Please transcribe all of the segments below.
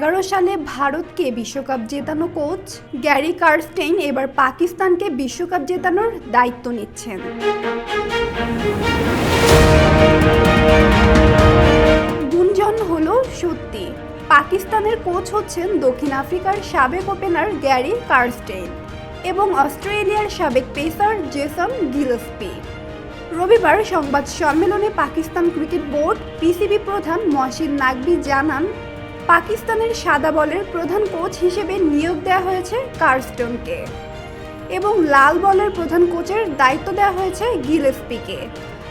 সালে ভারতকে বিশ্বকাপ জেতানো কোচ গ্যারি কার্স্টেইন এবার পাকিস্তানকে বিশ্বকাপ জেতানোর দায়িত্ব নিচ্ছেন। গুঞ্জন হলো সত্যি। পাকিস্তানের কোচ হচ্ছেন দক্ষিণ আফ্রিকার সাবেক ওপেনার গ্যারি কার্স্টেইন এবং অস্ট্রেলিয়ার সাবেক পেসার জেসন গিলসপি। রবিবার সংবাদ সম্মেলনে পাকিস্তান ক্রিকেট বোর্ড পিসিবি প্রধান মহসিন নাকবি জানান পাকিস্তানের সাদা বলের প্রধান কোচ হিসেবে নিয়োগ দেওয়া হয়েছে কার্স্টনকে। এবং লাল বলের প্রধান কোচের দায়িত্ব দেওয়া হয়েছে গিলেসপিকে।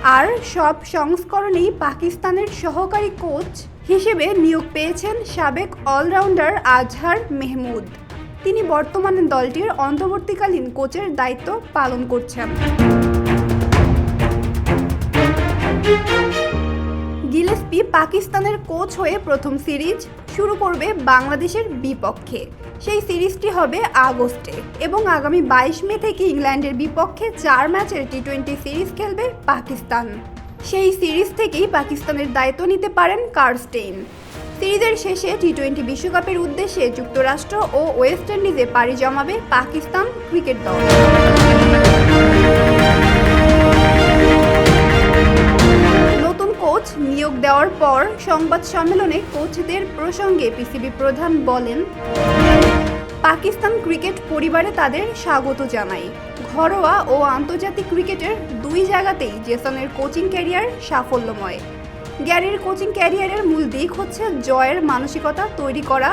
আর সব সংস্করণেই পাকিস্তানের সহকারী কোচ হিসেবে নিয়োগ পেয়েছেন সাবেক অলরাউন্ডার আজহার মেহমুদ। তিনি বর্তমানে দলটির অন্তর্বর্তীকালীন কোচের দায়িত্ব পালন করছেন। গিলেস্পি পাকিস্তানের কোচ হয়ে প্রথম সিরিজ শুরু করবে বাংলাদেশের বিপক্ষে। সেই সিরিজটি হবে আগস্টে এবং আগামী বাইশ মে থেকে ইংল্যান্ডের বিপক্ষে চার ম্যাচের টি টোয়েন্টি সিরিজ খেলবে পাকিস্তান। সেই সিরিজ থেকেই পাকিস্তানের দায়িত্ব নিতে পারেন কার্স্টেইন। সিরিজের শেষে টি টোয়েন্টি বিশ্বকাপের উদ্দেশ্যে যুক্তরাষ্ট্র ও ওয়েস্ট ইন্ডিজে পাড়ি জমাবে পাকিস্তান ক্রিকেট দল। সংবাদ সম্মেলনে কোচদের প্রসঙ্গে পিসিবি প্রধান বলেন, পাকিস্তান ক্রিকেট পরিবারে তাদের স্বাগত জানাই। ঘরোয়া ও আন্তর্জাতিক ক্রিকেটের দুই জায়গাতেই জেসনের কোচিং ক্যারিয়ার সাফল্যময়। গ্যারির কোচিং ক্যারিয়ারের মূল দিক হচ্ছে জয়ের মানসিকতা তৈরি করা,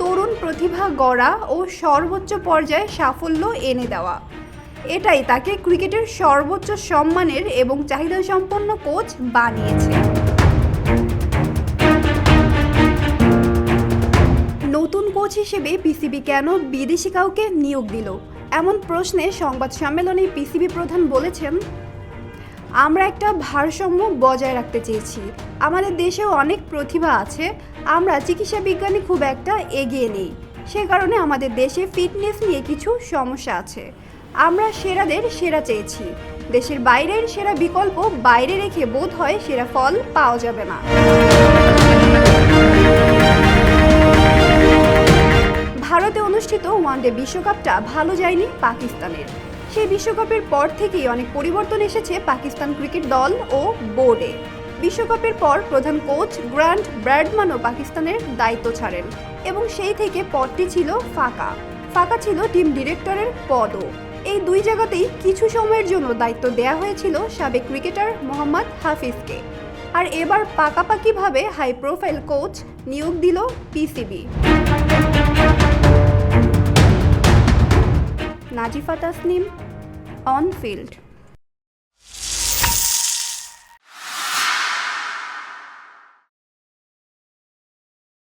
তরুণ প্রতিভা গড়া ও সর্বোচ্চ পর্যায়ে সাফল্য এনে দেওয়া। এটাই তাকে ক্রিকেটের সর্বোচ্চ সম্মানের এবং চাহিদা সম্পন্ন কোচ বানিয়েছে। হিসেবে পিসিবি কেন বিদেশি কাউকে নিয়োগ দিল? এমন প্রশ্নে সংবাদ সম্মেলনে পিসিবি প্রধান বলেছেন, আমরা একটা ভারসাম্য বজায় রাখতে চেয়েছি। আমাদের দেশেও অনেক প্রতিভা আছে। আমরা চিকিৎসা বিজ্ঞানে খুব একটা এগিয়ে নেই। সে কারণে আমাদের দেশে ফিটনেস নিয়ে কিছু সমস্যা আছে। আমরা সেরাদের সেরা চেয়েছি। দেশের বাইরের সেরা বিকল্প বাইরে রেখে বোধ হয় সেরা ফল পাওয়া যাবে না। অনুষ্ঠিত ওয়ানডে বিশ্বকাপটা ভালো যায়নি পাকিস্তানের। সেই বিশ্বকাপের পর থেকেই অনেক পরিবর্তন এসেছে পাকিস্তান ক্রিকেট দল ও বোর্ডে। বিশ্বকাপের পর প্রধান কোচ গ্র্যান্ট ব্র্যাডম্যানও পাকিস্তানের দায়িত্ব ছাড়েন এবং সেই থেকে পদটি ছিল ফাঁকা। ফাঁকা ছিল টিম ডিরেক্টরের পদও। এই দুই জায়গাতেই কিছু সময়ের জন্য দায়িত্ব দেয়া হয়েছিল সাবেক ক্রিকেটার মোহাম্মদ হাফিজকে। আর এবার পাকাপাকিভাবে হাই প্রোফাইল কোচ নিয়োগ দিল PCB. Nazifa Tasnim on field.